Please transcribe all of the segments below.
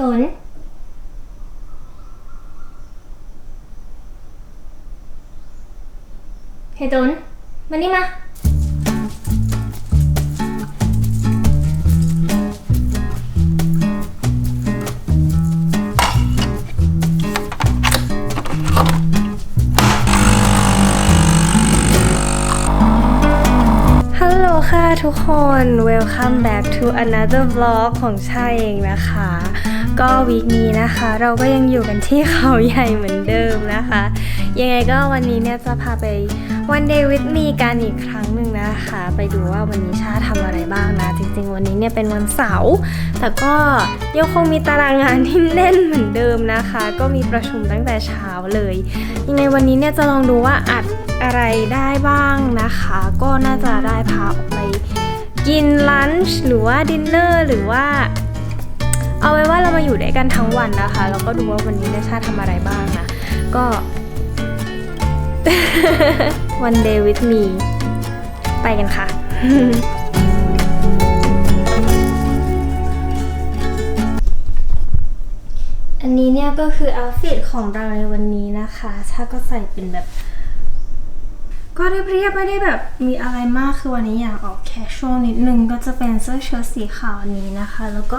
ตุนเฮ้ตุนมานี่มา ค่ะทุกคน welcome back to another vlog ของชาเองนะคะ ก็วีคนี้นะคะ เราก็ยังอยู่กันที่เขาใหญ่เหมือนเดิมนะคะ ยังไงก็วันนี้เนี่ยจะพาไป one day with me กันอีกครั้งหนึ่งนะคะ ไปดูว่าวันนี้ชาทำอะไรบ้างนะ จริงๆ วันนี้เนี่ยเป็นวันเสาร์แต่ก็ยังคงมีตารางงานที่แน่นเหมือนเดิมนะคะ ก็มีประชุมตั้งแต่เช้าเลยยังไงวันนี้เนี่ยจะลองดูว่าอัดอะไรได้บ้างนะคะ ก็น่าจะได้พาออก กินลันช์หรือว่าดินเนอร์หรือว่า เอาไว้ว่าเรามาอยู่ด้วยกันทั้งวันนะคะแล้วก็ดูว่าวันนี้เนชาทำอะไรบ้างนะก็ one day with me ไปกันค่ะอันนี้เนี่ยก็คือเอาฟิตของเราในวันนี้นะคะชาก็ใส่เป็นแบบ ก็เรียบๆไม่ได้แบบมีอะไรมากคือวันนี้อยากออกแคชชวลนิดนึงก็จะเป็นเสื้อเชิ้ตสีขาวนนี้นะคะ แล้วก็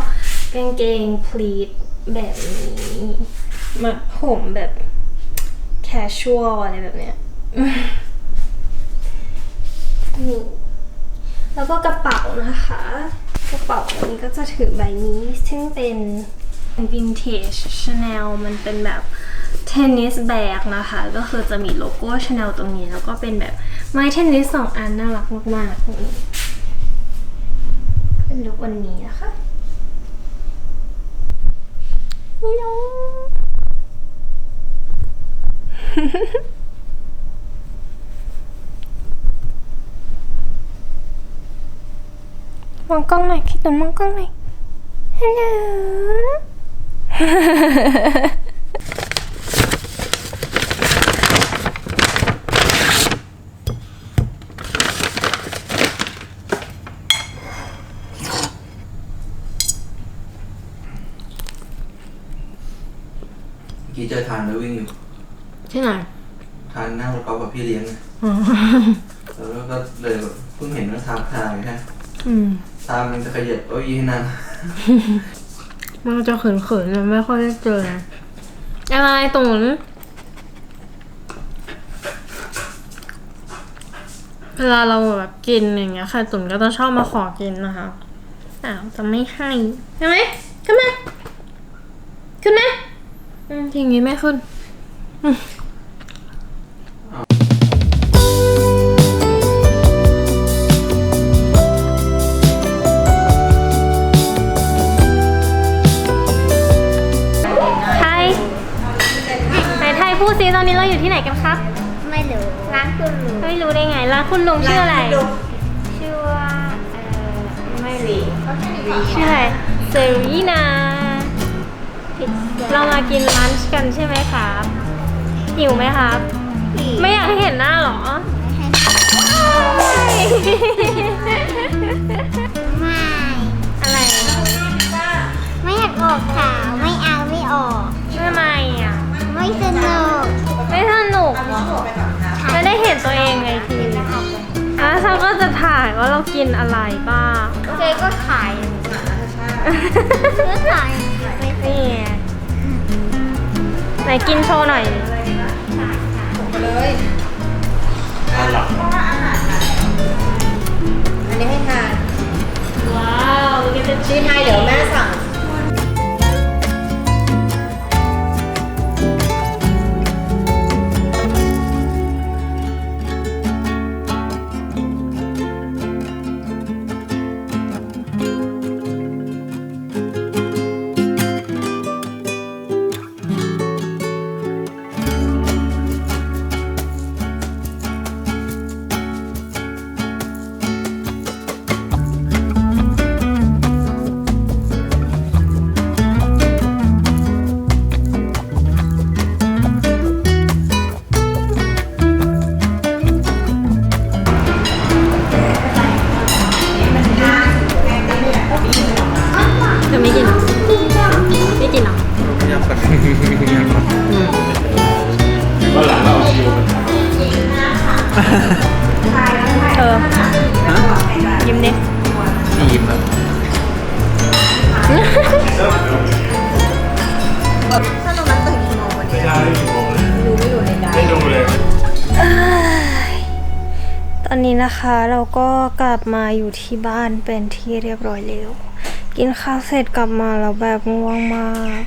กางเกงพลีทแบบนี้มาผมแบบแคชชวลอะไรแบบเนี้ยนี่แล้วก็กระเป๋านะคะ กระเป๋าอันนี้ก็จะถือใบนี้ ซึ่งเป็นวินเทจชาแนลมันเป็นแบบ เทนนิสแบกนะคะ ก็คือจะมีโลโก้ชาแนลตรงนี้ แล้วก็เป็นแบบไม้เทนนิสสองอันน่ารักมากๆนี่เป็นลุควันนี้นะคะน้องมองกล้องหน่อยพี่ตุนมองกล้องหน่อยฮัลโหล เมื่อกี้เจอทานแล้ววิ่งอยู่ ที่ไหนทานนั่งรถกอล์ฟกับพี่เลี้ยงไงแล้วก็เลยแบบเพิ่งเห็นว่าทามทายฮะอืมทามมันจะขยับเก้าอี้ให้นั่งมันจะเขินๆเลยไม่ค่อยได้เจอนะอะไรตุนเวลาเราแบบกินอย่างเงี้ยค่ะตุนก็จะชอบมาขอกินนะคะอ้าวจะไม่ให้ใช่ไหมขึ้นมา ขึ้นมาอืมทีนี้ไม่ขึ้น ตอนนี้เราอยู่ที่ไหนกันครับ ไม่รู้ร้านคุณลุงไม่รู้ได้ไงร้านคุณลุงชื่ออะไร ชื่อว่าเอ่อไม่รีชื่ออะไรเซรีนาพิซซ่าเรามากินลันช์กันใช่ไหมครับหิวไหมครับ ไม่อยากให้เห็นหน้าเหรอ ว่าเรากินอะไรบ้าง เจ๊ก็ถ่ายก็ถ่ายไม่นี่ไงไหนกินโชว์หน่อยดิทานหลับอันนี้ให้ทานว้าวกินเป็น เออ ยิ้มดินี่ยิ้มแล้วถ้าตรงนั้นตื่นกี่โมงวันนี้อยู่ไม่อยู่ในใจไม่ดูเลย ตอนนี้นะคะเราก็กลับมาอยู่ที่บ้านเป็นที่เรียบร้อยแล้ว กินข้าวเสร็จกลับมาแล้วแบบง่วงมาก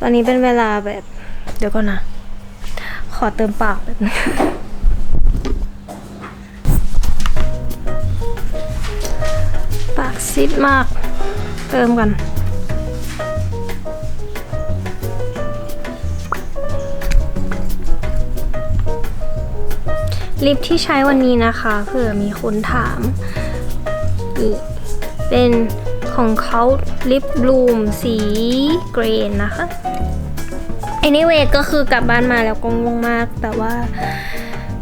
ตอนนี้เป็นเวลาแบบ เดี๋ยวก่อนนะ ขอเติมปากแบบนึง ซิดมาก เติมกัน ลิปที่ใช้วันนี้นะคะเผื่อมีคนถาม เป็นของเขาลิปบลูมสีเกรนนะคะ anyway ก็คือกลับบ้านมาแล้วก็งงมาก แต่ว่า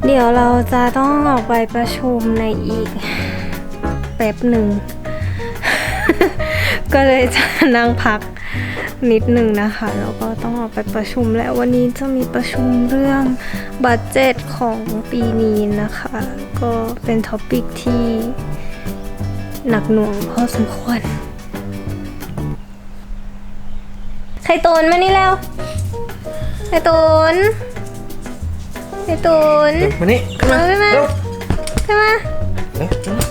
เดี๋ยวเราจะต้องออกไปประชุมในอีกแป๊บหนึ่ง ก็เลยจะนั่งพักนิดหนึ่งนะคะแล้วก็ต้องออกไปประชุมแล้ววันนี้จะมีประชุมเรื่องบัตเจ็ตของปีนี้นะคะ ก็เป็นท็อปิกที่หนักหน่วงพอสมควรไข่ตูนมานี่แล้วไข่ตูนไข่ตูนมานี่ขึ้นมาเอาขึ้นมาเร็วขึ้นมา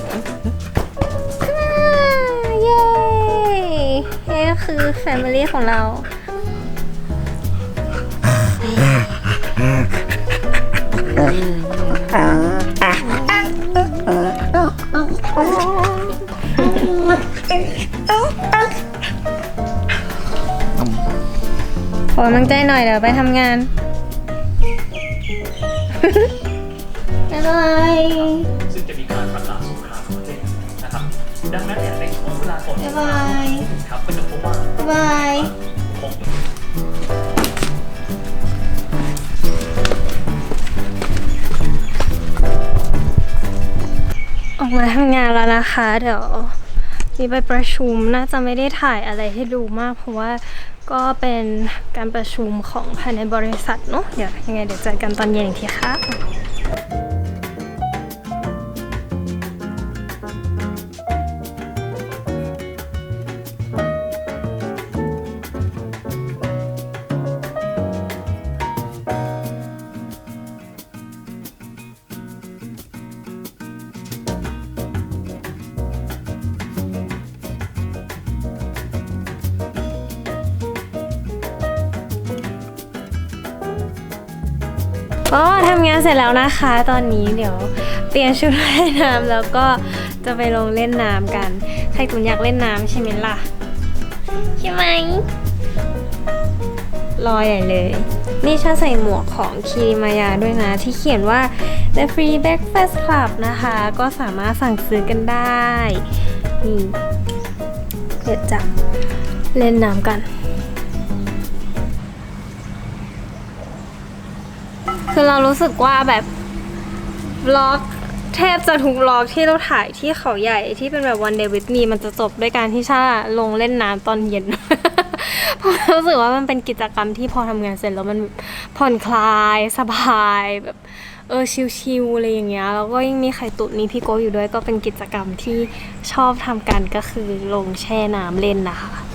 นี่ก็คือแฟมิลี่ของเรา ขอกำลังใจหน่อยเดี๋ยวไปทำงาน บ๊ายบาย ซึ่งจะมีการประกาศสงครามประเทศนะครับ ดังนั้นเนี่ยในช่วงเวลาก่อนบ๊ายบายครับก็จะพ บาย ออกมาทำงานแล้วนะคะ เดี๋ยวมีไปประชุมน่าจะไม่ได้ถ่ายอะไรให้ดูมาก เพราะว่าก็เป็นการประชุมของภายในบริษัทเนาะเดี๋ยวยังไงเดี๋ยวเจอกันตอนเย็นอีกทีค่ะ ก็ทำงานเสร็จแล้วนะคะ ตอนนี้เดี๋ยวเปลี่ยนชุดว่ายน้ำแล้วก็จะไปลงเล่นน้ำกัน ใครตุนอยากเล่นน้ำใช่ไหมล่ะ ใช่ไหมรอใหญ่เลย นี่ชาใส่หมวกของคีริมายาด้วยนะ ที่เขียนว่า The Free Breakfast Club นะคะ ก็สามารถสั่งซื้อกันได้ นี่เดี๋ยวจะเล่นน้ำกัน คือเรารู้สึกว่าแบบล็อกแทบจะทุกล็อกที่เราถ่ายที่เขาใหญ่ที่เป็นแบบวันเดวิดมีมันจะจบด้วยการที่ชาลงเล่นน้ำตอนเย็น เพราะรู้สึกว่ามันเป็นกิจกรรมที่พอทำงานเสร็จแล้วมันผ่อนคลายสบายแบบเออชิลๆอะไรอย่างเงี้ยแล้วก็ยังมีไข่ตุ๋นมีพี่โกอยู่ด้วยก็เป็นกิจกรรมที่ชอบทำกันก็คือลงแช่น้ำเล่นนะคะ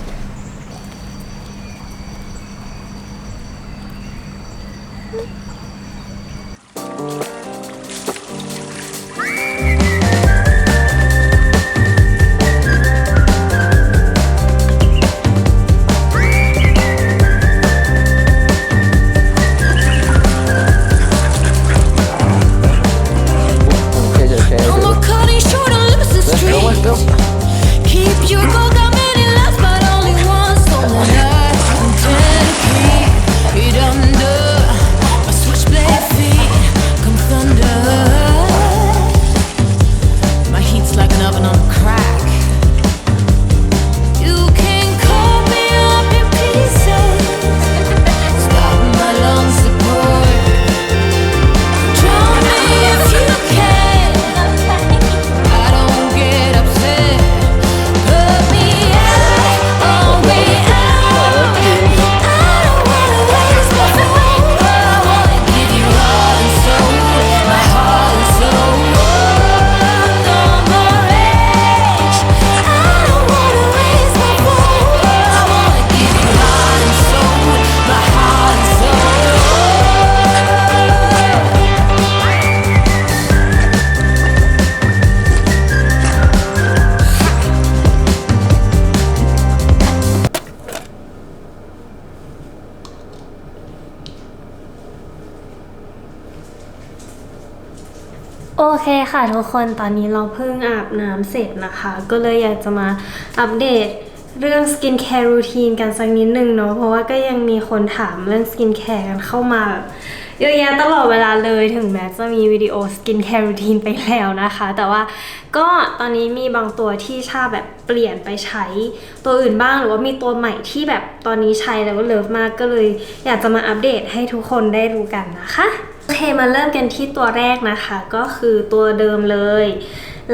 โอเคค่ะทุกคนตอนนี้เราเพิ่งอาบน้ำเสร็จนะคะ ก็เลยอยากจะมาอัปเดตเรื่องสกินแคร์รูทีนกันสักนิดนึงเนาะเพราะว่าก็ยังมีคนถามเรื่องสกินแคร์กันเข้ามาเยอะแยะตลอดเวลาเลยถึงแม้จะมีวิดีโอสกินแคร์รูทีนไปแล้วนะคะ แต่ว่าก็ตอนนี้มีบางตัวที่ชาแบบเปลี่ยนไปใช้ตัวอื่นบ้าง หรือว่ามีตัวใหม่ที่แบบตอนนี้ใช้แล้วก็เลิฟมากก็เลย อยากจะมาอัปเดตให้ทุกคนได้รู้กันนะคะ โอเคมาเริ่มกันที่ตัวแรกนะคะ ก็คือตัวเดิมเลย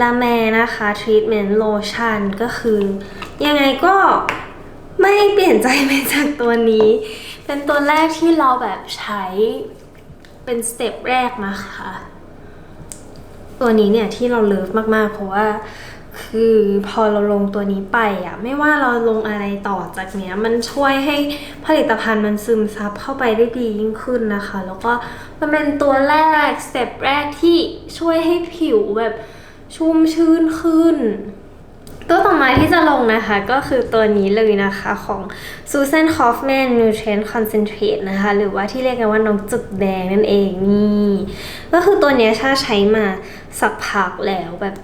ลาแมนะคะ Treatment Lotion ก็คือ ยังไงก็ไม่เปลี่ยนใจไปจากตัวนี้ เป็นตัวแรกที่เราแบบใช้เป็นสเต็ปแรกนะคะ ตัวนี้เนี่ยที่เราเลิฟมากๆ เพราะว่า คือพอเราลงตัวนี้ไปอะไม่ว่าเราลงอะไรต่อจากเนี้ยมันช่วยให้ผลิตภัณฑ์มันซึมซับเข้าไปได้ดียิ่งขึ้นนะคะ แล้วก็มันเป็นตัวแรกสเต็ปแรกที่ช่วยให้ผิวแบบชุ่มชื่นขึ้น ตัวต่อมาที่จะลงนะคะ ก็คือตัวนี้เลยนะคะของ Susan Hoffman Nutrient Concentrate นะคะ หรือว่าที่เรียกกันว่าน้องจุดแดงนั่นเองนี่ ก็คือตัวนี้ชาใช้มาสักพักแล้วแบบ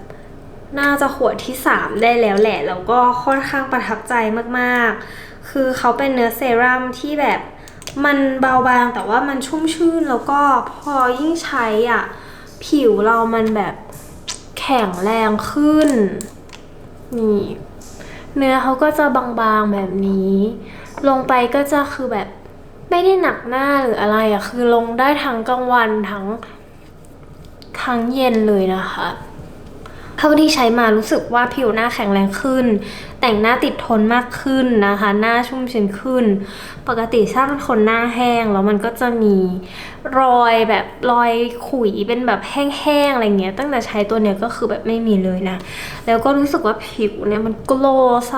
น่าจะขวดที่ 3 ได้แล้วแหละ แล้วก็ค่อนข้างประทับใจมากๆ คือเขาเป็นเนื้อเซรั่มที่แบบมันเบาบางแต่ว่ามันชุ่มชื่นแล้วก็พอยิ่งใช้อะ ผิวเรามันแบบแข็งแรงขึ้น นี่ เนื้อเขาก็จะบางๆแบบนี้ ลงไปก็จะคือแบบไม่ได้หนักหน้าหรืออะไรอะ คือลงได้ทั้งกลางวันทั้งทั้งเย็นเลยนะคะ เท่าที่ใช้มารู้สึกว่าผิวหน้าแข็งแรงขึ้น แต่งหน้าติดทนมากขึ้นนะคะ หน้าชุ่มชื้นขึ้น ปกติถ้าเป็นคนหน้าแห้งแล้วมันก็จะมีรอยแบบรอยขุยเป็นแบบแห้งๆอะไรเงี้ย ตั้งแต่ใช้ตัวเนี้ยก็คือแบบไม่มีเลยนะ แล้วก็รู้สึกว่าผิวเนี่ยมันโกลใส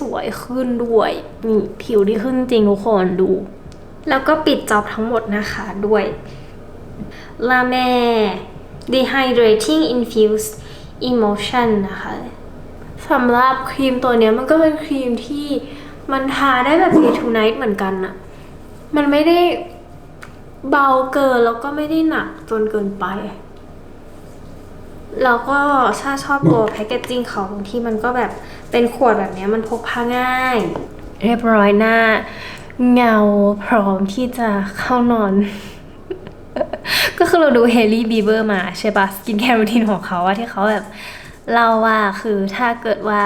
สวยขึ้นด้วยนี่ผิวที่ขึ้นจริงทุกคนดู แล้วก็ปิดจอบทั้งหมดนะคะด้วยลาแม่ dehydrating infused emotion นะคะสำหรับครีมตัวนี้มันก็เป็นครีมที่มันทาได้แบบ day to night เหมือนกันอะมันไม่ได้เบาเกินแล้วก็ไม่ได้หนักจนเกินไป แล้วก็ชาชอบตัวแพคเกจจิ้งเขาตรงที่มันก็แบบเป็นขวดแบบนี้มันพกพาง่าย เรียบร้อยหน้า เงาพร้อมที่จะเข้านอน ก็คือเราดูเฮลี่บีเบอร์มาใช่ปะสกินแคร์รูทีนของเขาอะที่เขาแบบเล่าว่าคือถ้าเกิดว่า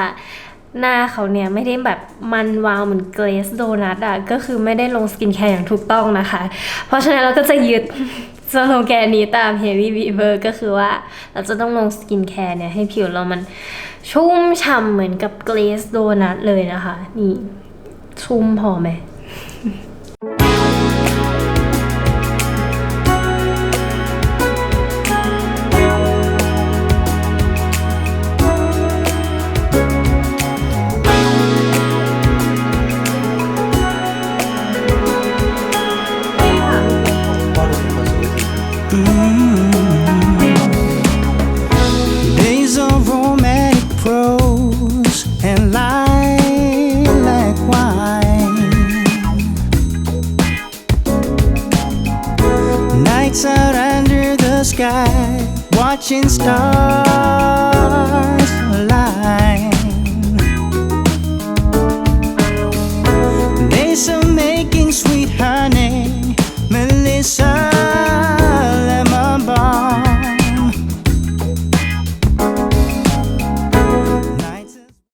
หน้าเขาเนี่ยไม่ได้แบบมันวาวเหมือนเกรสโดนัทอะก็คือไม่ได้ลงสกินแคร์อย่างถูกต้องนะคะ เพราะฉะนั้นเราก็จะยึดสโลแกนนี้ตามเฮลี่บีเบอร์ก็คือว่าเราจะต้องลงสกินแคร์เนี่ยให้ผิวเรามันชุ่มฉ่ำเหมือนกับเกรสโดนัทเลยนะคะ นี่ชุ่มพอไหม sky, watching stars.